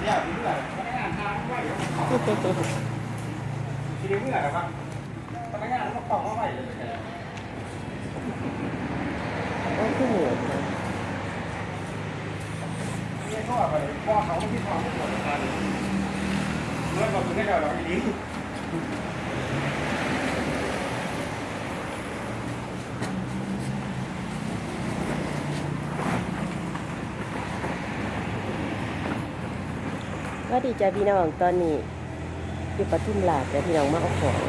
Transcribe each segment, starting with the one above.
เดี๋ยวเมื่อพนักงานทางไว้ทีเดียวเมื่อนะครับพนักงานต้องต้องเข้าไปเลยก็คือโหดนะนี่ก็ไปพ่อเขาไม่ที่ความไม่ควรกันเมื่อเราเป็นแค่เราดี ว่าดีจ้าพี่น้องตอนนี้อยู่ปทุมราชแต่พี่น้องมาเอาของ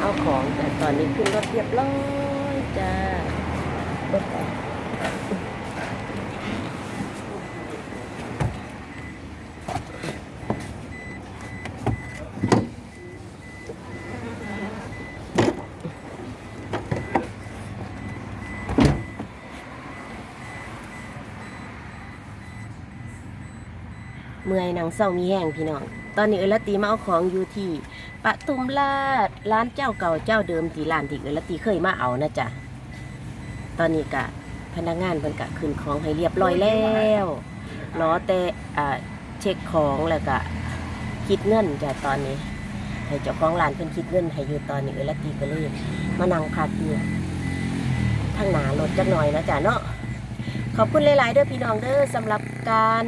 เอาของแต่ตอนนี้ขึ้นรถเรียบร้อยจ้ารถ เมื่อยหนังเศร้ามีแห้งพี่น้อง ตอนนี้เอลตีมาเอาของอยู่ที่ปทุมราชร้านเจ้าเก่าเจ้าเดิมที่ร้านที่เอลตีเคยมาเอานะจ๊ะ ตอนนี้กะพนักงานเพิ่นกะขึ้นของให้เรียบร้อยแล้วรอแต่เช็คของแล้วก็คิดเงินจ้ะตอนนี้ให้เจ้าของร้านเพิ่นคิดเงินให้อยู่ตอนนี้เอลตีก็เลยมานั่งพักอยู่ทางหนารถจักหน่อยนะจ๊ะเนาะขอบคุณหลาย ๆ เด้อพี่น้องเด้อสำหรับการ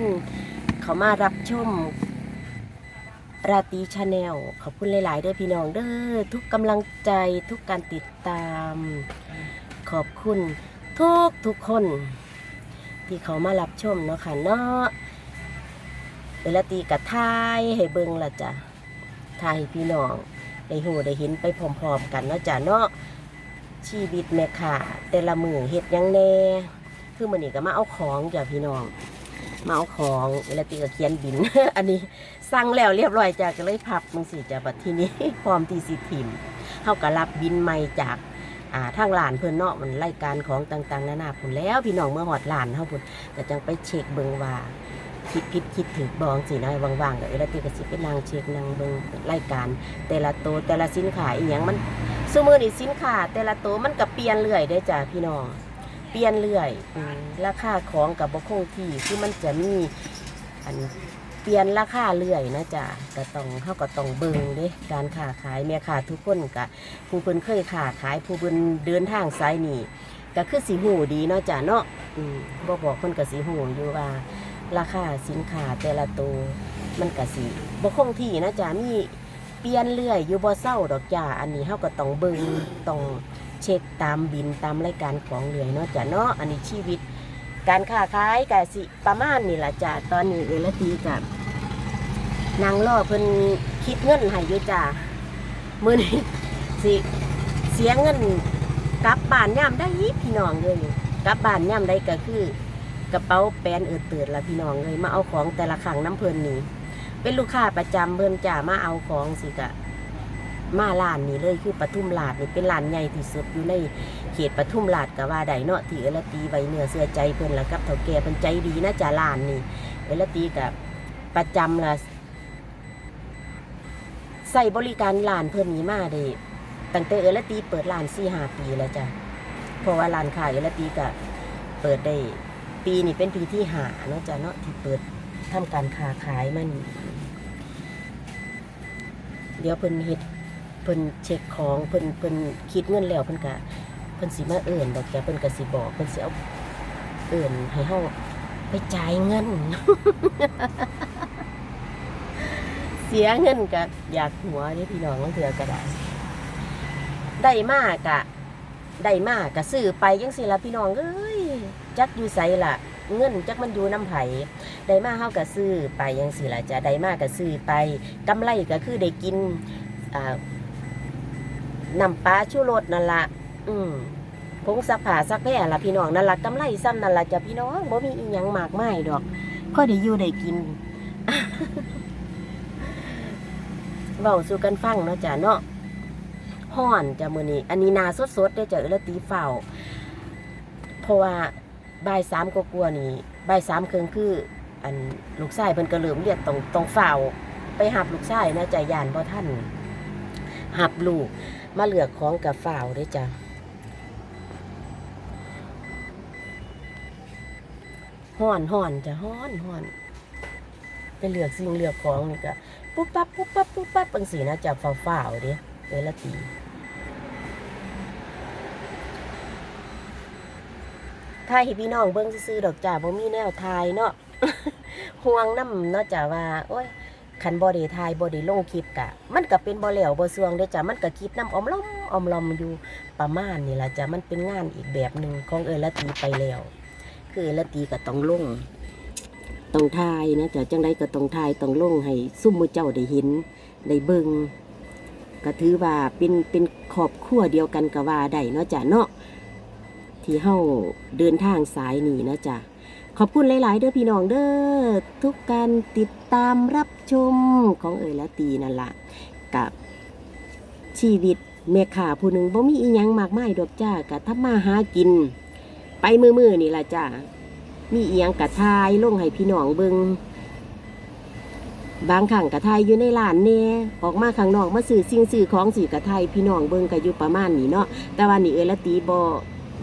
เขามารับชมราตีชาแนลขอบคุณหลาย ๆ ด้อพี่น้องเด้อทุกกำลังใจทุกการติดตาม ขอบคุณทุกทุกคน ที่เขามารับชมเนาะค่ะเนาะเวลาตีกับทายให้เบิงละจ้ะทายพี่น้องได้หูได้เห็นไปพร้อม ๆ กันเนาะจ้ะเนาะชีวิตแม่ค่ะแต่ละมือเฮ็ดยังแน่ คือมื้อนี้ก็มาเอาของจ้ะพี่น้อง มาเอาของเวลาตีก็เขียนบิน อันนี้สั่งแล้วเรียบร้อยจะก็เลยพับมึงสิจ้ะบัดทีนี้พร้อมที่สิทิมเฮาก็รับบินใหม่จากอ่าทางหลานเพิ่อนเนาะมันรายการของต่างๆนานาพุ่นแล้วพี่น้องเมื่อหอดหลานเฮาพุ่นก็จังไปเช็คเบิงว่าคิดผิดคิดถูกบองสินะว่างๆก็เอล้วติก็สิไปนั่งเช็คนั่งเบิงรายการ แต่ละโตแต่ละสินค้าอีหยังมันซุมื้อนี้สินค้าแต่ละโตมันก็เปลี่ยนเรื่อยเด้จ้ะพี่น้อง เปลี่ยนเรื่อยอืมราคาของก็บ่คงที่คือมันจะมีอันเปลี่ยนราคาเรื่อยนะจ๊ะก็ต้องเฮาก็ต้องเบิ่งเด้การค้าขายแม่ค้าทุกคนก็ผู้เพิ่นเคยค้าขายผู้เพิ่นเดินทางสายนี้ก็คือสีหูดีเนาะจ้ะเนาะอืมบ่บอกเพิ่นก็สีหูอยู่ว่า ราคาสินค้าแต่ละตัวมันก็สิบ่คงที่นะจ้ะมีเปลี่ยนเรื่อยอยู่บ่เศร้าดอกจ้าอันนี้เฮาก็ต้องเบิ่งต้อง เช็คตามบินตามรายการของเรือยเนาะจ้ะเนาะอันนี้ชีวิต การค้าขายก็สิประมาณนี้ล่ะจ้ะตอนนี้เวลตีกับนางรอเพิ่นคิดเงินให้อยู่จ้ะมื้อนี้สิเสียเงินกลับบ้านย่ำได้อีพี่น้องเลยกลับบ้านย่ำได้ก็คือกระเป๋าแปนเอิดเติดละพี่น้องเลยมาเอาของแต่ละครั้งน้ำเพลินนี่เป็นลูกค้าประจำเพิ่นจ่ามาเอาของสิกะ มาร้านนี้เลยคือปทุมราชนี่เป็นร้านใหญ่ที่สุดอยู่ในเขตปทุมราชก็ว่าได้เนาะที่เอลตีไว้เนื้อเสื้อใจเพิ่นละกับเฒ่าแก่เพิ่นใจดีนะจ่าร้านนี่เอลตีกับประจำละใส่บริการร้านเพิ่นนี้มาได้ตั้งแต่เอลตีเปิดร้านสี่ห้าปีแล้วจ้ะเพราะว่าร้านขายเอลตีก็เปิดได้ปีนี้เป็นปีที่หาเนาะจ้ะเนาะที่เปิดทำการค้าขายมัน เดี๋ยวเพิ่นเฮ็ด พิ่นเช็คของเพิ่นเพิ่นคิดเงินแล้วเพิ่นก็เพิ่นสิมาเอิ่นดอกจ้ะเพิ่นก็สิบอกเพิ่นสิเอาเอิ่นให้เฮาไปจ่ายเงิน เสียเงินก็อยากหัวเด้พี่น้องเทื่อก็ได้ได้มากกะได้มากกะซื้อไปยังสิละพี่น้องเอ้ยจักอยู่ใสละเงินจักมันอยู่น้ำไผได้มากเฮากะซื้อไปยังสิละจะได้มากกะซื้อไปกำไรก็คือได้กินอ่า น้ำปลาชูรสนั่นละอืมผงซักผ้าซักแพร่ละพี่น้องนั่นละกำไรซ้ำนั่นละจ้ะพี่น้องบ่มีอีหยังมากมายดอกพอได้อยู่ได้กินเว้าสู่กันฟังเนาะจ้ะเนาะห่อนจ้ะมือนี้ อันนี้นาสดๆได้จ้ะเออแล้วตีเฝ้าเพราะว่าบ่ายสามก็กลัวนี่บ่ายสามครึ่งคือ อันลูกชายเพิ่นก็เริ่มเรียกตรงตรงเฝ้า ไปหับลูกชายนะจ้ะยานบ่ท่านหับลูก มาเหลือกของกับฝ่าวด้จ้ะห่อนห่อนจะห่อนห่อนไปเหลือกสิ่งเหลือกของนี่ก็ปุ๊บปั๊บปุ๊บปั๊บปุ๊บปั๊บบางสีนะจะฝ่าวฝ่าวเด้เวลาตีทายให้พี่น้องเบิ้งซื้อดอกจ่าบ่มีแนวทายเนาะห่วงน้ำเนาะจ่าว่า โอ้ย คันบ่ได้ทายบ่ได้ลงคลิปกะ มันก็เป็นบ่แล้วบ่ซวงเด้จ้ามันก็คิดน้ำอมล้อมอมลอมอยู่ประมาณนี่ล่ะจ้ามันเป็นงานอีกแบบหนึ่งของเออละตีไปแล้ว คือเออละตีก็ต้องลงต้องทายนะจ้าจังไดก็ต้องทายต้องลงให้ซุ่มมือเจ้าได้เห็นได้เบิ่งก็ถือว่าเป็นเป็นครอบครัวเดียวกันก็ว่าได้เนาะจ้าเนาะที่เฮาเดินทางสายนี้นะจ้า ขอบคุณหลาย ๆ เด้อพี่น้องเด้อทุกการติดตามรับชมของเอ๋ยและตีนั่นละกับชีวิตแม่ข่าผู้หนึ่งบ่มีอีหยังมากมายดอกจ้ากะทำมาหากิน ไปมือมือๆนี่ล่ะจ้ามีอีหยังกะทายลงให้พี่น้องเบิงบางครั้งกะทายอยู่ในร้านแน่ออกมาข้างนอกมาสื่อสิ่งสื่อของสื่อกะทายพี่น้องเบิงกะอยู่ประมาณนี้เนาะแต่ว่านี่เอ๋ยและตีบ่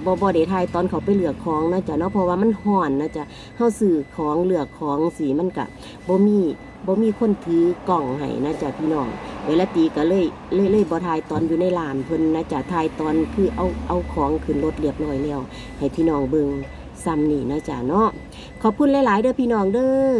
บอบอเดทายตอนเขาไปเหลือกของนะจ๊ะเนาะเพราะว่ามันห่อนนะจ๊ะเฮาซื้อของเหลือกของสีมันกะบ่มีบ่มีคนถือกล่องให้นะจ๊ะพี่น้องเวลาตีก็เลยเลยเลยบ่ทายตอนอยู่ในร้านเพิ่นนะจ๊ะทายตอนคือเอาเอาของขึ้นรถเรียบร้อยแล้วให้พี่น้องเบิ่งซ้ำนี่นะจ๊ะเนาะขอบคุณหลาย ๆ เด้อพี่น้องเด้อ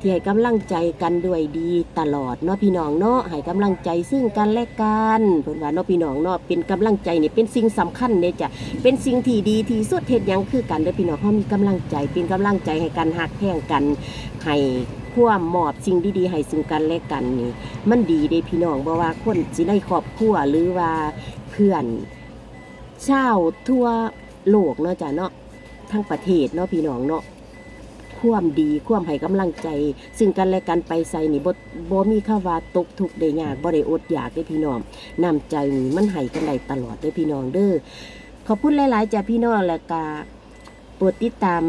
ที่ให้กำลังใจกันด้วยดีตลอดเนาะพี่น้องเนาะให้กำลังใจซึ่งกันและกันเพิ่นว่าเนาะพี่น้องเนาะเป็นกำลังใจนี่เป็นสิ่งสำคัญเด้จ้ะเป็นสิ่งที่ดีที่สุดเฮ็ดหยังคือกันเด้อพี่น้องเฮามีกำลังใจเป็นกำลังใจให้กันหักแพ่งกันให้ความมอบสิ่งดีๆให้ซึ่งกันและกันนี่มันดีเด้พี่น้องบ่ว่าคนสิในครอบครัวหรือว่าเพื่อนชาวทั่วโลกเนาะจ้ะเนาะทั้งประเทศเนาะพี่น้องเนาะ ความดีความให้กำลังใจ ซึ่งกันและกันไปใส่นี่บ่บ่มีคำว่าตกทุกข์ได้ยากบ่ได้อดอยากเด้พี่น้องน้ำใจนี่มันให้กันได้ตลอดเด้พี่น้องเด้อขอบคุณหลาย ๆจ้ะพี่น้องและกาโปรดติดตาม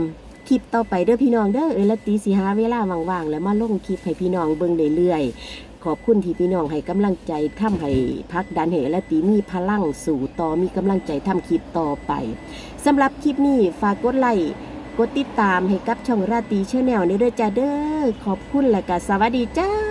คลิปต่อไปเด้อพี่น้องเด้อเออละตีสิหาเวลาว่างๆแล้วมาลงคลิปให้พี่น้องเบิ่งเรื่อยๆขอบคุณที่พี่น้องให้กำลังใจทำให้พักดันให้เออละตีมีพลังสู่ต่อมีกำลังใจทำคลิปต่อไปสำหรับคลิปนี้ฝากกดไลค์ กดติดตามให้กับช่องราตรีชาแนลเด้อจ้าเด้อขอบคุณและก็สวัสดีจ้า